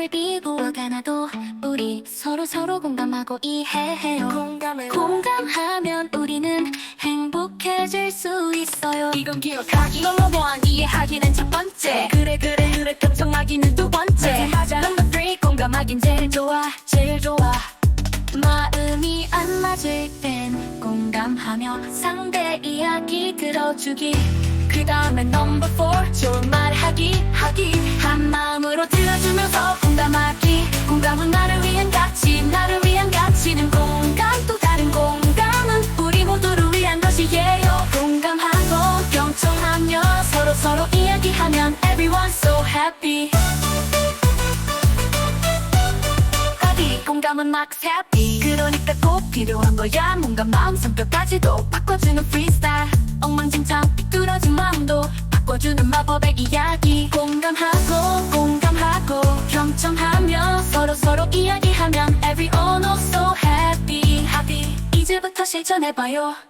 공감을 비고가 나도 우리 서로 서로 공감하고 이해해요. 공감을 공감하면 우리는 행복해질 수 있어요. 이건 기억하기. 넘어보안 이해하기는 첫 번째. 그래 그래 그래 경청하기는 두 번째. 맞아. 넘버 3 공감하긴 제일 좋아 제일 좋아. 마음이 안 맞을 땐 공감하며 상대 이야기 들어주기. 그 다음엔 넘버 4 좋은 말 가치 나를 위한 가치는 공감 또 다른 공감은 우리 모두를 위한 것이에요. 공감하고 경청하며 서로 서로 이야기하면 everyone so happy. 하기 공감은 max happy. 그러니까 꼭 필요한 거야. 뭔가 마음 성격까지도 바꿔주는 freestyle. 엉망진창 삐뚤어진 마음도 바꿔주는 마법의 이야기. 공감하고 공감하고 경청하며 서로 서로 이야기 하면 everyone oh so happy happy 이제부터 실천해봐요